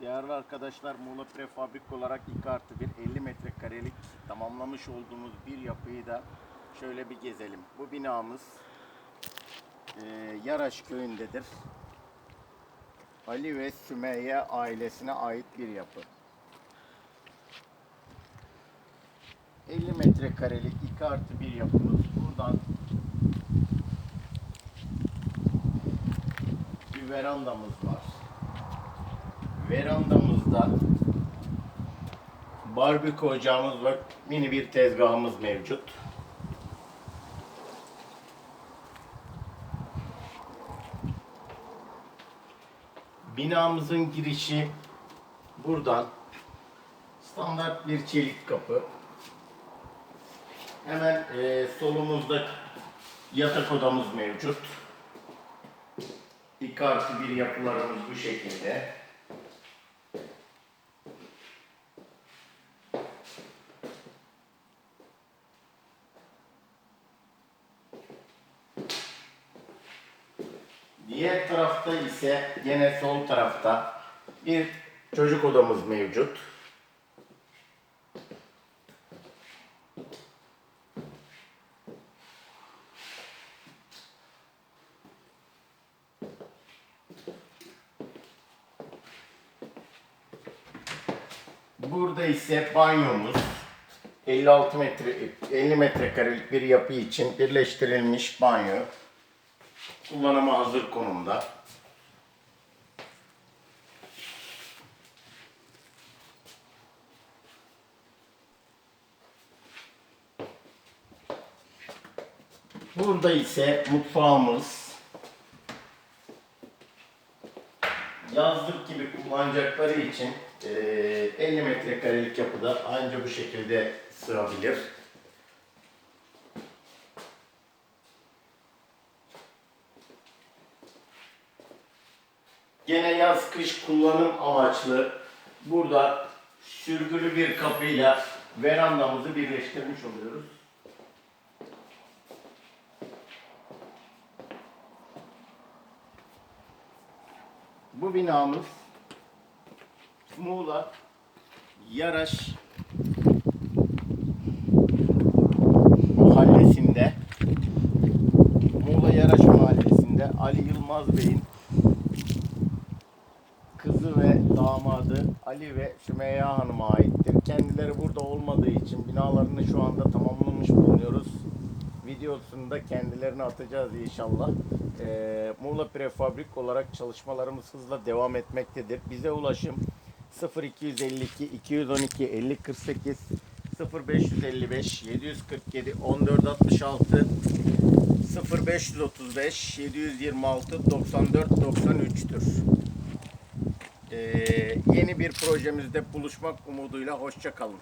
Değerli arkadaşlar Muğla Prefabrik olarak 2 artı 1 50 metrekarelik tamamlamış olduğumuz bir yapıyı da şöyle bir gezelim. Bu binamız e, Yaraş köyündedir. Ali ve Sümeyye ailesine ait bir yapı. 50 metrekarelik 2 artı 1 yapımız. Buradan bir verandamız var. Verandamızda barbekü ocağımız var. Mini bir tezgahımız mevcut. Binamızın girişi buradan. Standart bir çelik kapı. Hemen e, solumuzda yatak odamız mevcut. İki artı bir yapılarımız bu şekilde. Diğer tarafta ise gene sol tarafta bir çocuk odamız mevcut. Burada ise banyomuz 56 metre 50 metrekarelik bir yapı için birleştirilmiş banyo. Kullanıma hazır konumda. Burada ise mutfağımız yazlık gibi kullanacakları için eee, 50 metrekarelik yapıda anca bu şekilde sığabilir. Gene yaz kış kullanım amaçlı burada sürgülü bir kapıyla verandamızı birleştirmiş oluyoruz. Bu binamız Muğla Yaraş mahallesinde Muğla Yaraş mahallesinde Ali Yılmaz Bey'in kızı ve damadı Ali ve Sümeyye Hanım'a aittir. Kendileri burada olmadığı için binalarını şu anda tamamlamış bulunuyoruz. Videosunu da kendilerine atacağız inşallah. Ee, Muğla Prefabrik olarak çalışmalarımız hızla devam etmektedir. Bize ulaşım 0252 212 50 48 0555 747 1466 0535 726 94 93'tür. Ee, yeni bir projemizde buluşmak umuduyla hoşça kalın.